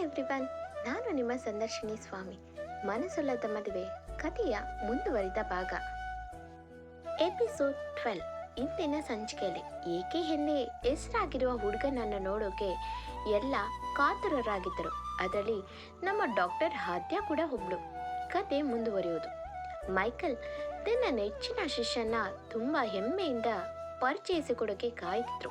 Everyone ನಾನು ನಿಮ್ಮ ಸಂದರ್ಶಿನಿ ಸ್ವಾಮಿ. ಮನಸ್ಸುಲ್ಲದ ಮದುವೆ, ಕಥೆಯ ಮುಂದುವರಿದ ಭಾಗ. Episode twelve. ಇಂದಿನ ಸಂಚಿಕೆಯಲ್ಲಿ ಏಕೆ ಹಿಂದೆ ಹೆಸರಾಗಿರುವ ಹುಡುಗನನ್ನು ನೋಡೋಕೆ ಎಲ್ಲ ಕಾತುರರಾಗಿದ್ದರು. ಅದರಲ್ಲಿ ನಮ್ಮ ಡಾಕ್ಟರ್ ಹಾದ್ಯ ಕೂಡ ಒಬ್ಳು. ಕತೆ ಮುಂದುವರಿಯುವುದು. ಮೈಕಲ್ ತನ್ನ ನೆಚ್ಚಿನ ಶಿಷ್ಯನ ತುಂಬ ಹೆಮ್ಮೆಯಿಂದ ಪರಿಚಯಿಸಿಕೊಡೋಕೆ ಕಾಯ್ತಿದ್ರು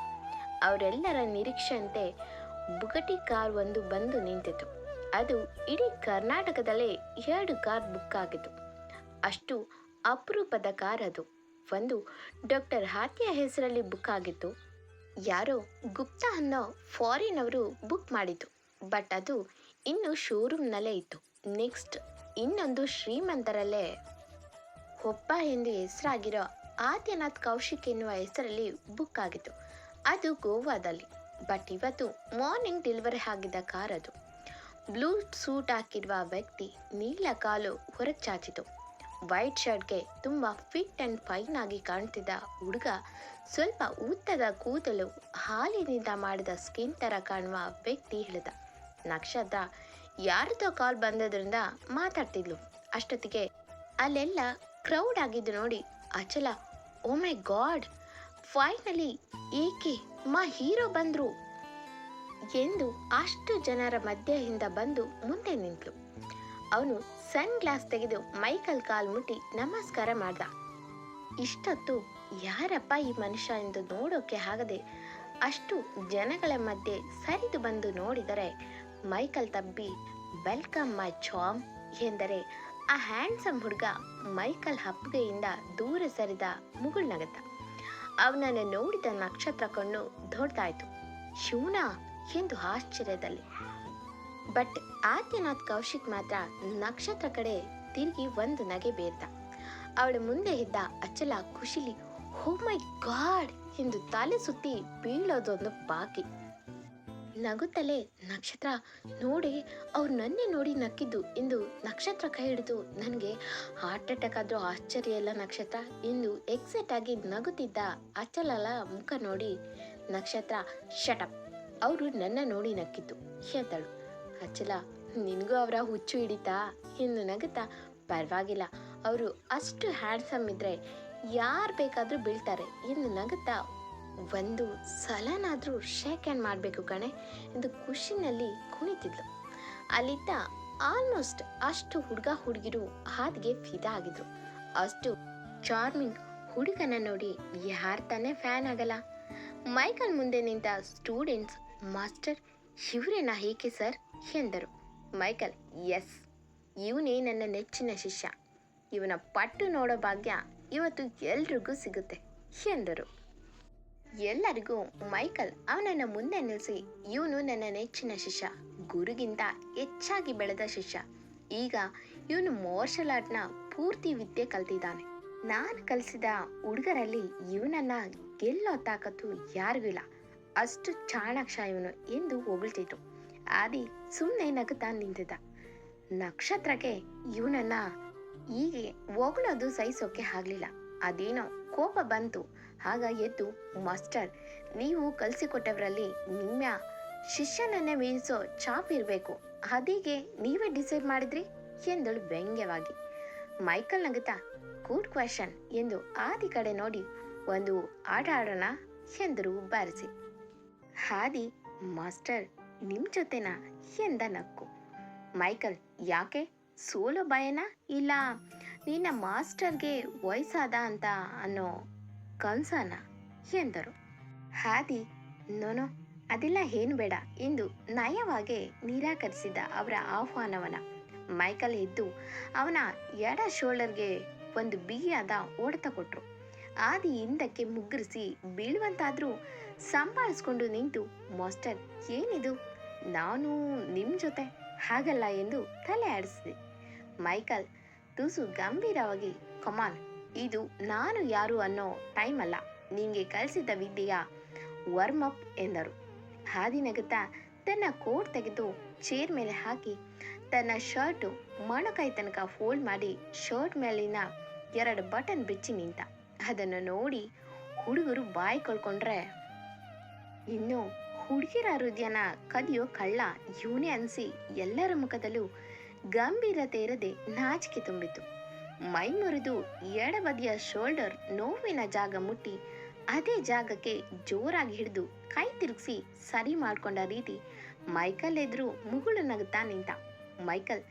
ಅವರೆಲ್ಲರ ನಿರೀಕ್ಷೆಯಂತೆ ಬುಗಟಿ ಕಾರ್ ಒಂದು ಬಂದು ನಿಂತಿತು. ಅದು ಇಡೀ ಕರ್ನಾಟಕದಲ್ಲೇ ಎರಡು ಕಾರ್ ಬುಕ್ ಆಗಿತ್ತು. ಅಷ್ಟು ಅಪರೂಪದ ಕಾರ್ ಅದು. ಒಂದು ಡಾಕ್ಟರ್ ಹಾತ್ಯ ಹೆಸರಲ್ಲಿ ಬುಕ್ ಆಗಿತ್ತು. ಯಾರೋ ಗುಪ್ತಾ ಅನ್ನೋ ಫಾರಿನ್ ಅವರು ಬುಕ್ ಮಾಡಿತು ಬಟ್ ಅದು ಇನ್ನು ಶೋರೂಮ್ನಲ್ಲೇ ಇತ್ತು. ನೆಕ್ಸ್ಟ್ ಇನ್ನೊಂದು ಶ್ರೀಮಂತರಲ್ಲೇ ಒಬ್ಬ ಎಂದು ಹೆಸರಾಗಿರೋ ಆದ್ಯನಾಥ್ ಕೌಶಿಕ್ ಎನ್ನುವ ಹೆಸರಲ್ಲಿ ಬುಕ್ ಆಗಿತ್ತು. ಅದು ಗೋವಾದಲ್ಲಿ. ಬಟ್ ಇವತ್ತು ಮಾರ್ನಿಂಗ್ ಡೆಲಿವರಿ ಆಗಿದ್ದ ಕಾರ್ ಅದು. ಬ್ಲೂ ಸೂಟ್ ಹಾಕಿರುವ ವ್ಯಕ್ತಿ ನೀಲ ಕಾಲು ಹೊರಗೆ ಚಾಚಿತು. ವೈಟ್ ಶರ್ಟ್ಗೆ ತುಂಬ ಫಿಟ್ ಆ್ಯಂಡ್ ಫೈನ್ ಆಗಿ ಕಾಣ್ತಿದ್ದ ಹುಡುಗ ಸ್ವಲ್ಪ ಉತ್ತದ ಕೂದಲು ಹಾಲಿನಿಂದ ಮಾಡಿದ ಸ್ಕಿನ್ ಥರ ಕಾಣುವ ವ್ಯಕ್ತಿ ಹೇಳಿದ. ನಕ್ಷತ್ರ ಯಾರದೋ ಕಾಲ್ ಬಂದದ್ರಿಂದ ಮಾತಾಡ್ತಿದ್ಲು. ಅಷ್ಟೊತ್ತಿಗೆ ಅಲ್ಲೆಲ್ಲ ಕ್ರೌಡ್ ಆಗಿದ್ದು ನೋಡಿ ಅಚಲ ಓ ಮೈ ಗಾಡ್ ಫೈನಲಿ ಏಕೆ ಮಾ ಹೀರೋ ಬಂದ್ರು ಎಂದು ಅಷ್ಟು ಜನರ ಮಧ್ಯೆಯಿಂದ ಬಂದು ಮುಂದೆ ನಿಂತಳು. ಅವನು ಸನ್ ಗ್ಲಾಸ್ ತೆಗೆದು ಮೈಕಲ್ ಕಾಲ್ ಮುಟ್ಟಿ ನಮಸ್ಕಾರ ಮಾಡ್ದ. ಇಷ್ಟೊತ್ತು ಯಾರಪ್ಪ ಈ ಮನುಷ್ಯ ಎಂದು ನೋಡೋಕೆ ಆಗದೆ ಅಷ್ಟು ಜನಗಳ ಮಧ್ಯೆ ಸರಿದು ಬಂದು ನೋಡಿದರೆ ಮೈಕಲ್ ತಬ್ಬಿ, ವೆಲ್ಕಮ್ ಮೈ ಚಾಮ್ ಎಂದರೆ ಆ ಹ್ಯಾಂಡ್ಸಮ್ ಹುಡುಗ ಮೈಕಲ್ ಹಪ್ಪಗೆಯಿಂದ ದೂರ ಸರಿದ ಮುಗುಳ್ನಗತ್ತ. ಅವನನ್ನು ನೋಡಿದ ನಕ್ಷತ್ರ ಕಣ್ಣು ದೊಡ್ಡದಾಯ್ತು. ಶಿವನ ಎಂದು ಆಶ್ಚರ್ಯದಲ್ಲಿ. ಬಟ್ ಆದ್ಯನಾಥ್ ಕೌಶಿಕ್ ಮಾತ್ರ ನಕ್ಷತ್ರ ಕಡೆ ತಿರುಗಿ ಒಂದು ನಗೆ ಬೇರ್ದ. ಅವಳ ಮುಂದೆ ಇದ್ದ ಅಚಲ ಖುಷಿಲಿ ಹೋ ಮೈ ಗಾಡ್ ಎಂದು ತಲೆ ಸುತ್ತಿ ಬೀಳೋದೊಂದು ಬಾಕಿ. ನಗುತ್ತಲೇ ನಕ್ಷತ್ರ ನೋಡಿ ಅವ್ರು ನನ್ನೇ ನೋಡಿ ನಕ್ಕಿದ್ದು ಎಂದು ನಕ್ಷತ್ರ ಕೈ ಹಿಡಿದು ನನಗೆ ಹಾರ್ಟ್ ಅಟ್ಯಾಕ್ ಆದರೂ ಆಶ್ಚರ್ಯ ಇಲ್ಲ ನಕ್ಷತ್ರ ಎಂದು ಎಕ್ಸೈಟ್ ಆಗಿ ನಗುತ್ತಿದ್ದ ಅಚಲಲ ಮುಖ ನೋಡಿ ನಕ್ಷತ್ರ ಶಟಪ್ ಅವರು ನನ್ನ ನೋಡಿ ನಕ್ಕಿದ್ದು, ಹೇಳ್ತಾಳು. ಅಚಲ ನಿನಗೂ ಅವರ ಹುಚ್ಚು ಹಿಡಿತಾ? ಎಂದು ನಗುತ್ತಾ, ಪರವಾಗಿಲ್ಲ, ಅವರು ಅಷ್ಟು ಹ್ಯಾಂಡ್ಸಮ್ ಇದ್ದರೆ ಯಾರು ಬೇಕಾದರೂ ಬೀಳ್ತಾರೆ. ಎಂದು ನಗುತ್ತಾ ಒಂದು ಸಲನಾದರೂ ಶೇಕ್ ಹ್ಯಾಂಡ್ ಮಾಡಬೇಕು ಕಣೆ ಎಂದು ಖುಷಿನಲ್ಲಿ ಕುಣಿತಿದ್ಲು. ಅಲ್ಲಿದ್ದ ಆಲ್ಮೋಸ್ಟ್ ಅಷ್ಟು ಹುಡುಗ ಹುಡುಗಿರು ಹಾದಿಗೆ ಫಿದಾ ಆಗಿದ್ರು. ಅಷ್ಟು ಚಾರ್ಮಿಂಗ್ ಹುಡುಗನ ನೋಡಿ ಯಾರು ತಾನೇ ಫ್ಯಾನ್ ಆಗಲ್ಲ. ಮೈಕಲ್ ಮುಂದೆ ನಿಂತ ಸ್ಟೂಡೆಂಟ್ಸ್ ಮಾಸ್ಟರ್ ಇವರೇನಾ ಏಕೆ ಸರ್ ಎಂದರು. ಮೈಕಲ್ ಎಸ್ ಇವನೇ ನನ್ನ ನೆಚ್ಚಿನ ಶಿಷ್ಯ. ಇವನ ಪಟ್ಟು ನೋಡೋ ಭಾಗ್ಯ ಇವತ್ತು ಎಲ್ರಿಗೂ ಸಿಗುತ್ತೆ, ಎಂದರು. ಎಲ್ಲರಿಗೂ ಮೈಕಲ್ ಅವನನ್ನ ಮುಂದೆ ನಿಲ್ಲಿಸಿ ಇವನು ನನ್ನ ನೆಚ್ಚಿನ ಶಿಷ್ಯ. ಗುರುಗಿಂತ ಹೆಚ್ಚಾಗಿ ಬೆಳೆದ ಶಿಷ್ಯ. ಈಗ ಇವನು ಮಾರ್ಷಲ್ ಆರ್ಟ್ನ ಪೂರ್ತಿ ವಿದ್ಯೆ ಕಲ್ತಿದ್ದಾನೆ. ನಾನು ಕಲಿಸಿದ ಹುಡುಗರಲ್ಲಿ ಇವನನ್ನ ಗೆಲ್ಲೋ ತಾಕತ್ತು ಯಾರಿಗೂ ಇಲ್ಲ. ಅಷ್ಟು ಚಾಣಾಕ್ಷ ಇವನು ಎಂದು ಹೊಗಳ್ತಿದ್ರು. ಆದಿ ಸುಮ್ಮನೆ ನಗುತ್ತಾ ನಿಂತಿದ್ದ. ನಕ್ಷತ್ರಕ್ಕೆ ಇವನನ್ನ ಹೀಗೆ ಹೊಗಳೋದು ಸಹಿಸೋಕೆ ಆಗ್ಲಿಲ್ಲ. ಅದೇನೋ ಕೋಪ ಬಂತು. ಆಗ ಎದ್ದು, ಮಾಸ್ಟರ್, ನೀವು ಕಲಿಸಿಕೊಟ್ಟವರಲ್ಲಿ ನಿಮ್ಮ ಶಿಷ್ಯನನ್ನೇ ಮೀರಿಸೋ ಚಾಪ್ ಇರಬೇಕು. ಅದೀಗೆ ನೀವೇ ಡಿಸೈಡ್ ಮಾಡಿದ್ರಿ? ಎಂದಳು ವ್ಯಂಗ್ಯವಾಗಿ. ಮೈಕಲ್ ನಗುತ್ತಾ ಗುಡ್ ಕ್ವಶನ್ ಎಂದು ಆದಿ ಕಡೆ ನೋಡಿ, ಒಂದು ಆಟ ಆಡೋಣ ಎಂದರು ಬಾರಿಸಿ. ಹಾದಿ ಮಾಸ್ಟರ್, ನಿಮ್ ಜೊತೆನಾ? ಎಂದ ನಕ್ಕು. ಮೈಕಲ್, ಯಾಕೆ? ಸೋಲೋ ಭಯನಾ? ಇಲ್ಲ ನಿನ್ನ ಮಾಸ್ಟರ್ಗೆ ವಯಸ್ಸಾದ ಅಂತ ಅನ್ನೋ ಕನ್ಸನ? ಎಂದರು. ಹಾದಿ ನೋನೋ ಅದೆಲ್ಲ ಏನು ಬೇಡ ಎಂದು ನಯವಾಗಿ ನಿರಾಕರಿಸಿದ ಅವರ ಆಹ್ವಾನವನ. ಮೈಕಲ್ ಎದ್ದು ಅವನ ಎಡ ಶೋಲ್ಡರ್ಗೆ ಒಂದು ಬಿಗಿಯಾದ ಹೊಡೆತ ಕೊಟ್ಟರು ಆದಿ ಹಿಂದಕ್ಕೆ ಮುಗ್ಗರಿಸಿ ಬೀಳುವಂತಾದ್ರೂ ಸಂಭಾಳಿಸ್ಕೊಂಡು ನಿಂತು, ಮಾಸ್ಟರ್, ಏನಿದು? ನಾನು ನಿಮ್ಮ ಜೊತೆ ಹಾಗಲ್ಲ ಎಂದು ತಲೆ ಆಡಿಸಿದೆ. ಮೈಕಲ್ ತುಸು ಗಂಭೀರವಾಗಿ ಕಮಾನ್ ಇದು ನಾನು ಯಾರು ಅನ್ನೋ ಟೈಮ್ ಅಲ್ಲ, ನಿಂಗೆ ಕಲಿಸಿದ ವಿದ್ಯೆಯ ವರ್ಮ್ ಅಪ್ ಎಂದರು. ಹಾದಿ ನಗುತ್ತಾ ತನ್ನ ಕೋಟ್ ತೆಗೆದು ಚೇರ್ ಮೇಲೆ ಹಾಕಿ, ತನ್ನ ಶರ್ಟು ಮೊಣಕೈ ತನಕ ಫೋಲ್ಡ್ ಮಾಡಿ ಶರ್ಟ್ ಮೇಲಿನ ಎರಡು ಬಟನ್ ಬಿಚ್ಚಿ ನಿಂತ. ಅದನ್ನು ನೋಡಿ ಹುಡುಗರು ಬಾಯಿ ಕಳ್ಕೊಂಡ್ರೆ, ಇನ್ನು ಹುಡುಗಿರ ಹೃದಯನ ಕದಿಯೋ ಕಳ್ಳ, ಇವನೇ ಅನಿಸಿ ಎಲ್ಲರ ಮುಖದಲ್ಲೂ ಗಂಭೀರತೆ ಇರದೆ ನಾಚಿಕೆ ತುಂಬಿತು. ಮೈ ಮುರಿದು ಎಡಬದಿಯ ಶೋಲ್ಡರ್ ನೋವಿನ ಜಾಗ ಮುಟ್ಟಿ ಅದೇ ಜಾಗಕ್ಕೆ ಜೋರಾಗಿ ಹಿಡಿದು ಕೈ ತಿರುಗಿಸಿ ಸರಿ ಮಾಡ್ಕೊಂಡ ರೀತಿ ಮೈಕಲ್ ಎದುರು ಮುಗುಳು ನಗುತ್ತಾ ನಿಂತ. ಮೈಕಲ್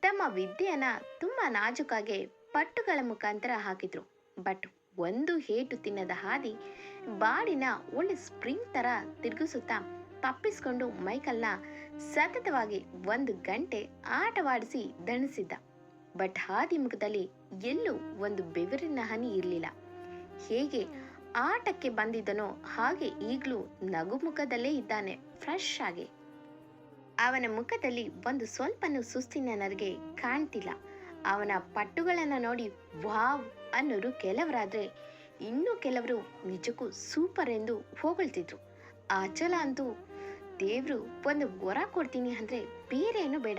ತಮ್ಮ ವಿದ್ಯೆಯನ್ನ ತುಂಬ ನಾಜುಕಾಗೆ ಪಟ್ಟುಗಳ ಮುಖಾಂತರ ಹಾಕಿದ್ರು. ಬಟ್ ಒಂದು ಹೇಟು ತಿನ್ನದ ಹಾದಿ ಬಾಡಿನ ಒಳ್ಳೆ ಸ್ಪ್ರಿಂಗ್ ತರ ತಿರುಗಿಸುತ್ತಾ ತಪ್ಪಿಸ್ಕೊಂಡು ಮೈಕಲ್ನ ಸತತವಾಗಿ ಒಂದು ಗಂಟೆ ಆಟವಾಡಿಸಿ ದಣಿಸಿದ್ದ. ಬಟ್ ಹಾದಿ ಮುಖದಲ್ಲಿ ಎಲ್ಲೂ ಒಂದು ಬೆವರಿನ ಹನಿ ಇರಲಿಲ್ಲ. ಹೇಗೆ ಆಟಕ್ಕೆ ಬಂದಿದ್ದನೋ ಹಾಗೆ ಈಗಲೂ ನಗುಮುಖದಲ್ಲೇ ಇದ್ದಾನೆ ಫ್ರೆಶ್ ಆಗಿ. ಅವನ ಮುಖದಲ್ಲಿ ಒಂದು ಸ್ವಲ್ಪನೂ ಸುಸ್ತಿನ ನನಗೆ ಕಾಣ್ತಿಲ್ಲ. ಅವನ ಪಟ್ಟುಗಳನ್ನು ನೋಡಿ ವಾವ್ ಅನ್ನೋರು ಕೆಲವರಾದ್ರೆ ಇನ್ನೂ ಕೆಲವರು ನಿಜಕ್ಕೂ ಸೂಪರ್ ಎಂದು ಹೊಗಳ್ತಿದ್ರು. ಆಚಲ ಅಂತೂ ದೇವ್ರು ಒಂದು ವರ ಕೊಡ್ತೀನಿ ಅಂದ್ರೆ ಬೇರೆ ಏನು ಬೇಡ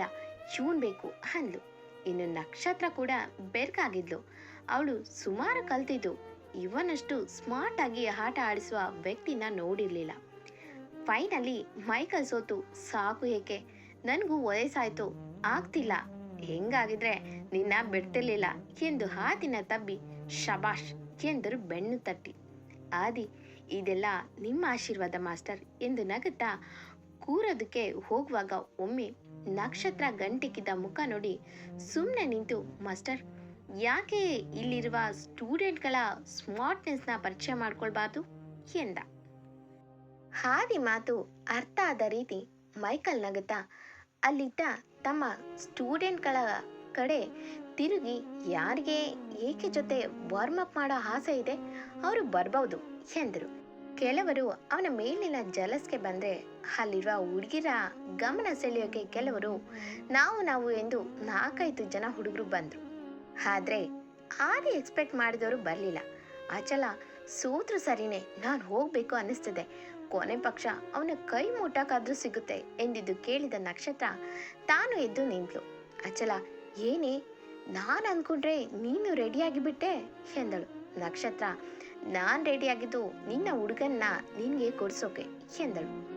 ಚೂನ್ ಬೇಕು ಅಂದ್ಲು. ಇನ್ನು ನಕ್ಷತ್ರ ಕೂಡ ಬೆರ್ಕಾಗಿದ್ಲು. ಅವಳು ಸುಮಾರು ಕಲ್ತಿದ್ದು, ಇವನಷ್ಟು ಸ್ಮಾರ್ಟ್ ಆಗಿ ಆಟ ಆಡಿಸುವ ವ್ಯಕ್ತಿನ ನೋಡಿರ್ಲಿಲ್ಲ. ಫೈನಲಿ ಮೈಕಲ್ ಸೋತು, ಸಾಕು ಏಕೆ? ನನಗೂ ವಯಸ್ಸಾಯ್ತು, ಆಗ್ತಿಲ್ಲ. ಹೆಂಗಾಗಿದ್ರೆ ನಿನ್ನ ಬಿಡ್ತಿರ್ಲಿಲ್ಲ? ಎಂದು ಹಾತಿನ ತಬ್ಬಿ, ಶಬಾಷ್! ಎಂದರು ಬೆನ್ನು ತಟ್ಟಿ. ಆದಿ ಇದೆಲ್ಲ ನಿಮ್ಮ ಆಶೀರ್ವಾದ, ಮಾಸ್ಟರ್. ಎಂದು ನಗುತ್ತಾ ಕೂರೋದಕ್ಕೆ ಹೋಗುವಾಗ ಒಮ್ಮೆ ನಕ್ಷತ್ರ ಗಂಟಿಕ್ಕಿದ್ದ ಮುಖ ನೋಡಿ ಸುಮ್ಮನೆ ನಿಂತು, ಮಾಸ್ಟರ್, ಯಾಕೆ ಇಲ್ಲಿರುವ ಸ್ಟೂಡೆಂಟ್ಗಳ ಸ್ಮಾರ್ಟ್ನೆಸ್ನ ಪರಿಚಯ ಮಾಡ್ಕೊಳ್ಬಾರ್ದು? ಎಂದ. ಹಾದಿ ಮಾತು ಅರ್ಥ ಆದ ರೀತಿ ಮೈಕಲ್ ನಗುತ್ತಾ ಅಲ್ಲಿದ್ದ ತಮ್ಮ ಸ್ಟೂಡೆಂಟ್ಗಳ ಕಡೆ ತಿರುಗಿ, ಯಾರಿಗೆ ಏಕೆ ಜೊತೆ ವಾರ್ಮ್ ಅಪ್ ಮಾಡೋ ಆಸೆ ಇದೆ? ಅವರು ಬರ್ಬೌದು, ಎಂದರು. ಕೆಲವರು ಅವನ ಮೇಲಿನ ಜಲಸ್ಗೆ ಬಂದ್ರೆ ಅಲ್ಲಿರುವ ಹುಡುಗಿರ ಗಮನ ಸೆಳೆಯೋಕೆ ಕೆಲವರು ನಾವು ನಾವು ಎಂದು ನಾಲ್ಕೈದು ಜನ ಹುಡುಗರು ಬಂದ್ರು. ಆದ್ರೆ ಆದಿ ಎಕ್ಸ್ಪೆಕ್ಟ್ ಮಾಡಿದವರು ಬರಲಿಲ್ಲ. ಅಚಲ ಸೋತ್ರು ಸರಿನೇ, ನಾನು ಹೋಗ್ಬೇಕು ಅನ್ನಿಸ್ತದೆ. ಕೊನೆ ಪಕ್ಷ ಅವನ ಕೈ ಮುಟ್ಟಕ್ಕಾದ್ರೂ ಸಿಗುತ್ತೆ ಎಂದಿದ್ದು ಕೇಳಿದ ನಕ್ಷತ್ರ ತಾನು ಎದ್ದು ನಿಂತಳು ಅಚಲ, ಏನೇ? ನಾನು ಅಂದ್ಕೊಂಡ್ರೆ ನೀನು ರೆಡಿಯಾಗಿ ಬಿಟ್ಟೆ ಎಂದಳು. ನಕ್ಷತ್ರ ನಾನ್ ರೆಡಿಯಾಗಿದ್ದು ನಿನ್ನ ಹುಡುಗನ್ನ ನಿನಗೆ ಕೊಡ್ಸೋಕೆ ಎಂದಳು.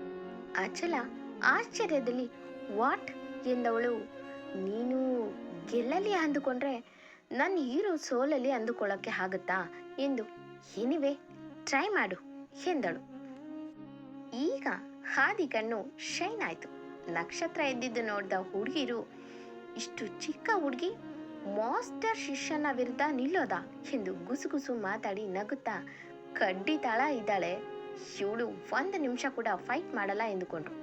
ಅಚಲ ಆಶ್ಚರ್ಯದಲ್ಲಿ, ವಾಟ್? ಎಂದವಳು. ನೀನು ಗೆಲ್ಲಲಿ ಅಂದುಕೊಂಡ್ರೆ ನನ್ನ ಹೀರೋ ಸೋಲಲ್ಲಿ ಅಂದುಕೊಳ್ಳೋಕೆ ಆಗುತ್ತಾ? ಎಂದು ಏನಿವೆ ಟ್ರೈ ಮಾಡು, ಎಂದಳು. ಈಗ ಹಾದಿ ಕಣ್ಣು ಶೈನ್ ಆಯ್ತು. ನಕ್ಷತ್ರ ಎದ್ದಿದ್ದು ನೋಡಿದ ಹುಡುಗಿರು, ಇಷ್ಟು ಚಿಕ್ಕ ಹುಡುಗಿ ಮಾಸ್ಟರ್ ಶಿಷ್ಯನ ವಿರುದ್ಧ ನಿಲ್ಲೋದ ಎಂದು ಗುಸುಗುಸು ಮಾತಾಡಿ ನಗುತ್ತಾ ಕಡ್ಡಿ ತಾಳ ಇದ್ದಾಳೆ. ಇವಳು ಒಂದು ನಿಮಿಷ ಕೂಡ ಫೈಟ್ ಮಾಡಲ್ಲ ಎಂದುಕೊಂಡ್ರು.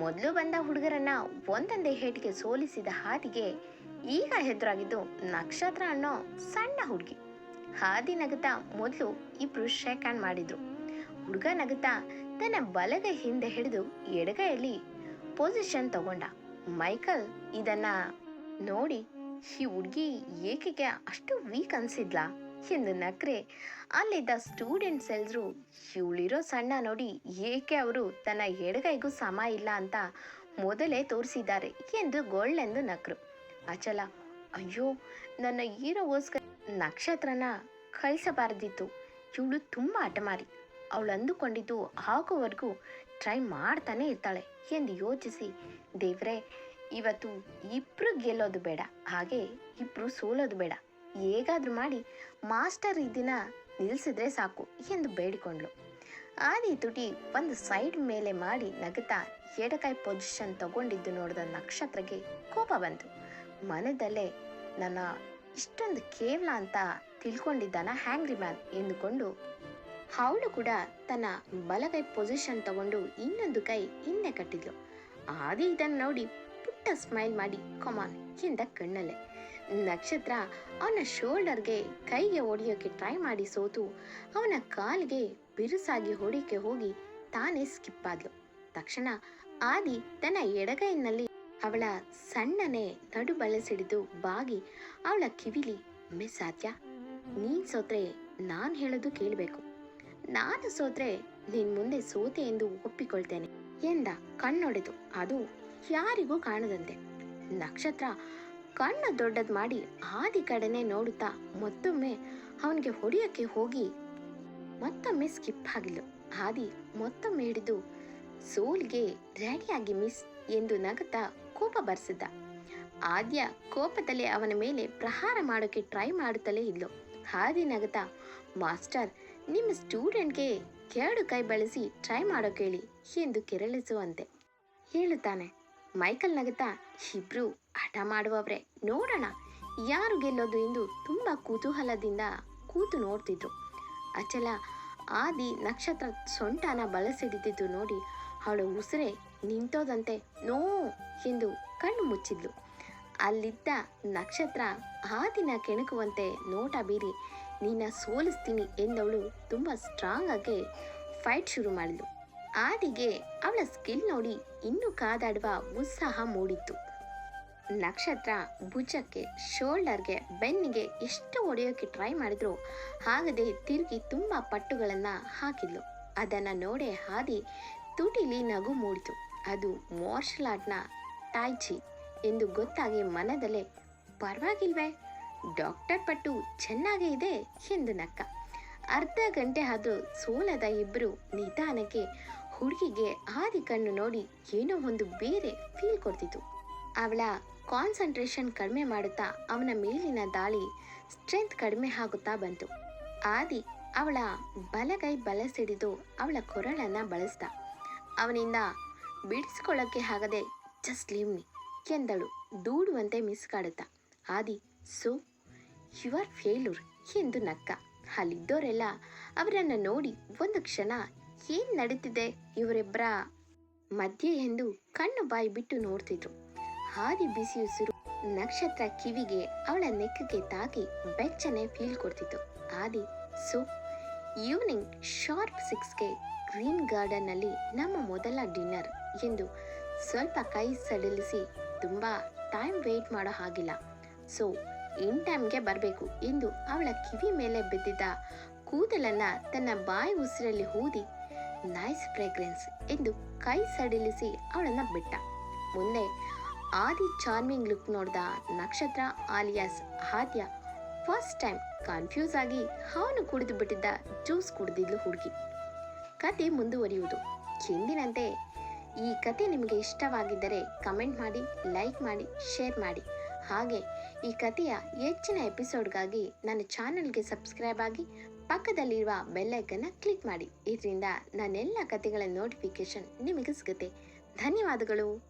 ಮೊದಲು ಬಂದ ಹುಡುಗರನ್ನ ಒಂದೊಂದೇ ಹೇಟಿಗೆ ಸೋಲಿಸಿದ ಹಾದಿಗೆ ಈಗ ಹೆದರಾಗಿದ್ದು ನಕ್ಷತ್ರ ಅನ್ನೋ ಸಣ್ಣ ಹುಡುಗಿ. ಹಾದಿ ನಗುತ್ತಾ ಮೊದಲು ಇಬ್ರು ಶೇಕ್ ಹ್ಯಾಂಡ್ ಮಾಡಿದ್ರು. ಹುಡುಗ ನಗುತ್ತಾ ತನ್ನ ಬಲಗೈ ಹಿಂದೆ ಹಿಡಿದು ಎಡಗೈಯಲ್ಲಿ ಪೊಸಿಷನ್ ತಗೊಂಡ. ಮೈಕಲ್ ಇದನ್ನ ನೋಡಿ ಈ ಹುಡುಗಿ ಏಕೆಗೆ ಅಷ್ಟು ವೀಕ್ ಅನ್ಸಿದ್ಲಾ? ಎಂದು ನಕ್ರೆ. ಅಲ್ಲಿದ್ದ ಸ್ಟೂಡೆಂಟ್ಸ್ ಎಲ್ಲರೂ ಇವಳಿರೋ ಸಣ್ಣ ನೋಡಿ ಏಕೆ ಅವರು ತನ್ನ ಎಡಗೈಗೂ ಸಮ ಇಲ್ಲ ಅಂತ ಮೊದಲೇ ತೋರಿಸಿದ್ದಾರೆ ಎಂದು ಗೊಳ್ಳೆಂದು ನಕ್ರು. ಅಚಲ, ಅಯ್ಯೋ, ನನ್ನ ಹೀರೋಗೋಸ್ಕರ ನಕ್ಷತ್ರನ ಕಳಿಸಬಾರ್ದಿತ್ತು. ಇವಳು ತುಂಬ ಹಠಮಾರಿ ಅವಳು ಅಂದುಕೊಂಡಿದ್ದು ಆಗೋವರೆಗೂ ಟ್ರೈ ಮಾಡ್ತಾನೆ ಇರ್ತಾಳೆ ಎಂದು ಯೋಚಿಸಿ, ದೇವ್ರೆ ಇವತ್ತು ಇಬ್ರು ಗೆಲ್ಲೋದು ಬೇಡ, ಹಾಗೆ ಇಬ್ರು ಸೋಲೋದು ಬೇಡ. ಹೇಗಾದ್ರೂ ಮಾಡಿ ಮಾಸ್ಟರ್ ಈ ದಿನ ನಿಲ್ಲಿಸಿದ್ರೆ ಸಾಕು ಎಂದು ಬೇಡಿಕೊಂಡ್ಳು. ಆದಿ ತುಟಿ ಒಂದು ಸೈಡ್ ಮೇಲೆ ಮಾಡಿ ನಗುತ್ತಾ ಎಡಕೈ ಪೊಸಿಷನ್ ತಗೊಂಡಿದ್ದು ನೋಡಿದ ನಕ್ಷತ್ರಕ್ಕೆ ಕೋಪ ಬಂತು. ಮನದಲ್ಲೇ, ನನ್ನ ಇಷ್ಟೊಂದು ಕೇವಲ ಅಂತ ತಿಳ್ಕೊಂಡಿದ್ದಾನ ಹ್ಯಾಂಗ್ರಿ ಮ್ಯಾನ್? ಎಂದುಕೊಂಡು ಅವಳು ಕೂಡ ತನ್ನ ಬಲಗೈ ಪೊಸಿಷನ್ ತಗೊಂಡು ಇನ್ನೊಂದು ಕೈ ಹಿಂದೆ ಕಟ್ಟಿದ್ಲು. ಆದಿ ಇದನ್ನು ನೋಡಿ ಪುಟ್ಟ ಸ್ಮೈಲ್ ಮಾಡಿ ಕಮಾನ್ ಎಂದ ಕಣ್ಣಲ್ಲೇ. ನಕ್ಷತ್ರ ಅವನ ಶೋಲ್ಡರ್ಗೆ ಕೈಗೆ ಹೊಡೆಯೋಕೆ ಟ್ರೈ ಮಾಡಿ ಸೋತು, ಅವನ ಕಾಲಿಗೆ ಬಿರುಸಾಗಿ ಹೊಡಿಕೆ ಹೋಗಿ ತಾನೇ ಸ್ಕಿಪ್ ಆದ್ಲು. ತಕ್ಷಣ ಆದಿ ತನ್ನ ಎಡಗೈನಲ್ಲಿ ಅವಳ ಸಣ್ಣನೆ ನಡು ಬಳಸಿಡಿದು ಬಾಗಿ ಅವಳ ಕಿವಿಲಿ, ಮಿಸ್ ಸಾಧ್ಯ ನೀನ್ ಸೋತ್ರೆ ನಾನ್ ಹೇಳೋದು ಕೇಳಬೇಕು. ನಾನು ಸೋತ್ರೆ ನಿನ್ ಮುಂದೆ ಸೋತೆ ಎಂದು ಒಪ್ಪಿಕೊಳ್ತೇನೆ ಎಂದ ಕಣ್ಣೊಡೆದು. ಅದು ಯಾರಿಗೂ ಕಾಣದಂತೆ. ನಕ್ಷತ್ರ ಕಣ್ಣು ದೊಡ್ಡದ್ ಮಾಡಿ ಹಾದಿ ಕಡೆನೆ ನೋಡುತ್ತಾ ಮತ್ತೊಮ್ಮೆ ಅವನಿಗೆ ಹೊಡೆಯಕ್ಕೆ ಹೋಗಿ ಮತ್ತೊಮ್ಮೆ ಸ್ಕಿಪ್ ಆಗಿಲ್ಲ ಆದಿ ಮತ್ತೊಮ್ಮೆ ಹಿಡಿದು ಸೋಲ್ಗೆ ರೆಡಿಯಾಗಿ ಮಿಸ್ ಎಂದು ನಗುತ್ತಾ ಕೋಪ ಬರ್ಸಿದ್ದ. ಆದ್ಯ ಕೋಪದಲ್ಲಿ ಅವನ ಮೇಲೆ ಪ್ರಹಾರ ಮಾಡೋಕೆ ಟ್ರೈ ಮಾಡುತ್ತಲೇ ಇದ್ಲು. ಹಾದಿ ನಗತ ಮಾಸ್ಟರ್, ನಿಮ್ಮ ಸ್ಟೂಡೆಂಟ್ಗೆ ಎರಡು ಕೈ ಬಳಸಿ ಟ್ರೈ ಮಾಡೋಕೆ ಹೇಳಿ ಎಂದು ಕೆರಳಿಸುವಂತೆ ಹೇಳುತ್ತಾನೆ. ಮೈಕಲ್ ನಗುತ್ತಾ, ಇಬ್ರು ಹಠ ಮಾಡುವವ್ರೆ. ನೋಡೋಣ, ಯಾರು ಗೆಲ್ಲೋದು ಎಂದು ತುಂಬ ಕುತೂಹಲದಿಂದ ಕೂತು ನೋಡ್ತಿದ್ರು. ಅಚಲ ಆದಿ ನಕ್ಷತ್ರ ಸೊಂಟನ ಬಳಸಿಡಿದಿದ್ದು ನೋಡಿ, ಅವಳು ಉಸಿರೆ ನಿಂತೋದಂತೆ, ನೋ! ಎಂದು ಕಣ್ಣು ಮುಚ್ಚಿದ್ಲು. ಅಲ್ಲಿದ್ದ ನಕ್ಷತ್ರ ಆದಿನ ಕೆಣಕುವಂತೆ, ನೋಟ ಬೀರಿ, ನಿನ್ನ ಸೋಲಿಸ್ತೀನಿ ಎಂದವಳು ತುಂಬ ಸ್ಟ್ರಾಂಗ್ ಆಗಿ ಫೈಟ್ ಶುರು ಮಾಡಿದ್ಲು. ಆದಿಗೆ ಅವಳ ಸ್ಕಿಲ್ ನೋಡಿ ಇನ್ನೂ ಕಾದಾಡುವ ಉತ್ಸಾಹ ಮೂಡಿತ್ತು. ನಕ್ಷತ್ರ ಭುಜಕ್ಕೆ, ಶೋಲ್ಡರ್ಗೆ, ಬೆನ್ನಿಗೆ ಎಷ್ಟು ಹೊಡೆಯೋಕೆ ಟ್ರೈ ಮಾಡಿದ್ರು. ಆಗದೆ ತಿರುಗಿ ತುಂಬ ಪಟ್ಟುಗಳನ್ನು ಹಾಕಿದ್ಲು. ಅದನ್ನು ನೋಡಿ ಹಾದಿ ತುಟಿಲಿ ನಗು ಮೂಡಿತು. ಅದು ಮಾರ್ಷಲ್ ಆರ್ಟ್ನ ಟಾಯ್ಚಿ ಎಂದು ಗೊತ್ತಾಗಿ ಮನದಲ್ಲೇ, ಪರವಾಗಿಲ್ವೇ, ಡಾಕ್ಟರ್ ಪಟ್ಟು ಚೆನ್ನಾಗೇ ಇದೆ ಎಂದು ನಕ್ಕ. ಅರ್ಧ ಗಂಟೆ ಆದರೂ ಸೋಲದ ಇಬ್ಬರು ನಿಧಾನಕ್ಕೆ ಹುಡುಗಿಗೆ ಆದಿ ಕಣ್ಣು ನೋಡಿ ಏನೋ ಒಂದು ಬೇರೆ ಫೀಲ್ ಕೊಡ್ತಿತ್ತು. ಅವಳ ಕಾನ್ಸಂಟ್ರೇಷನ್ ಕಡಿಮೆ ಮಾಡುತ್ತಾ ಅವನ ಮೇಲಿನ ದಾಳಿ ಸ್ಟ್ರೆಂತ್ ಕಡಿಮೆ ಆಗುತ್ತಾ ಬಂತು. ಆದಿ ಅವಳ ಬಲಗೈ ಬಲಸಿಡಿದು ಅವಳ ಕೊರಳನ್ನು ಬಳಸ್ದ. ಅವನಿಂದ ಬಿಡಿಸ್ಕೊಳ್ಳೋಕ್ಕೆ ಆಗದೆ ಜಸ್ಟ್ ಲೀವ್ ಮಿ ಎಂದಳು. ದೂಡುವಂತೆ ಮಿಸ್ ಕಾಡುತ್ತ. Aadi, so you are failure ಎಂದು ನಕ್ಕ. ಅಲ್ಲಿದ್ದೋರೆಲ್ಲ ಅವರನ್ನು ನೋಡಿ ಒಂದು ಕ್ಷಣ ಏನು ನಡೀತಿದೆ? ಇವರಿಬ್ಬರ ಮಧ್ಯೆ ಎಂದು ಕಣ್ಣು ಬಾಯಿ ಬಿಟ್ಟು ನೋಡ್ತಿದ್ರು. ಹಾದಿ ಬಿಸಿ ಉಸಿರು ನಕ್ಷತ್ರ ಕಿವಿಗೆ ಅವಳ ನೆಕ್ಕಿಗೆ ತಾಕಿ ಬೆಚ್ಚನೆ ಫೀಲ್ ಕೊಡ್ತಿತ್ತು. ಆದಿ ಸೊ ಈವ್ನಿಂಗ್ ಶಾರ್ಪ್ ಸಿಕ್ಸ್ಗೆ ಗ್ರೀನ್ ಗಾರ್ಡನ್ನಲ್ಲಿ ನಮ್ಮ ಮೊದಲ ಡಿನ್ನರ್ ಎಂದು ಸ್ವಲ್ಪ ಕೈ ಸಡಿಲಿಸಿ ತುಂಬ ಟೈಮ್ ವೇಟ್ ಮಾಡೋ ಹಾಗಿಲ್ಲ. ಸೊ, ಇನ್ ಟೈಮ್ಗೆ ಬರಬೇಕು ಎಂದು ಅವಳ ಕಿವಿ ಮೇಲೆ ಬಿದ್ದಿದ್ದ ಕೂದಲನ್ನ ತನ್ನ ಬಾಯಿ ಉಸಿರಲ್ಲಿ ಊದಿ ನೈಸ್ ಫ್ರೇಗ್ರೆನ್ಸ್ ಎಂದು ಕೈ ಸಡಿಲಿಸಿ ಅವಳನ್ನ ಬಿಟ್ಟ. ಮುಂದೆ ಆದಿ ಚಾರ್ಮಿಂಗ್ ಲುಕ್ ನೋಡಿದ Nakshatra alias Adya first time confuse ಆಗಿ ಅವನು ಕುಡಿದು ಬಿಟ್ಟಿದ್ದ ಜ್ಯೂಸ್ ಕುಡಿದಿದ್ಲು ಹುಡುಗಿ. ಕತೆ ಮುಂದುವರಿಯುವುದು. ಎಂದಿನಂತೆ ಈ ಕತೆ ನಿಮಗೆ ಇಷ್ಟವಾಗಿದ್ದರೆ ಕಮೆಂಟ್ ಮಾಡಿ ಲೈಕ್ ಮಾಡಿ ಶೇರ್ ಮಾಡಿ. ಹಾಗೆ ಈ ಕಥೆಯ ಹೆಚ್ಚಿನ ಎಪಿಸೋಡ್ಗಾಗಿ ನನ್ನ ಚಾನಲ್ಗೆ ಸಬ್ಸ್ಕ್ರೈಬ್ ಆಗಿ ಪಕ್ಕದಲ್ಲಿರುವ ಬೆಲ್ಲೈಕನ್ನು ಕ್ಲಿಕ್ ಮಾಡಿ. ಇದರಿಂದ ನನ್ನೆಲ್ಲ ಕಥೆಗಳ ನೋಟಿಫಿಕೇಶನ್ ನಿಮಗೆ ಸಿಗುತ್ತೆ. ಧನ್ಯವಾದಗಳು.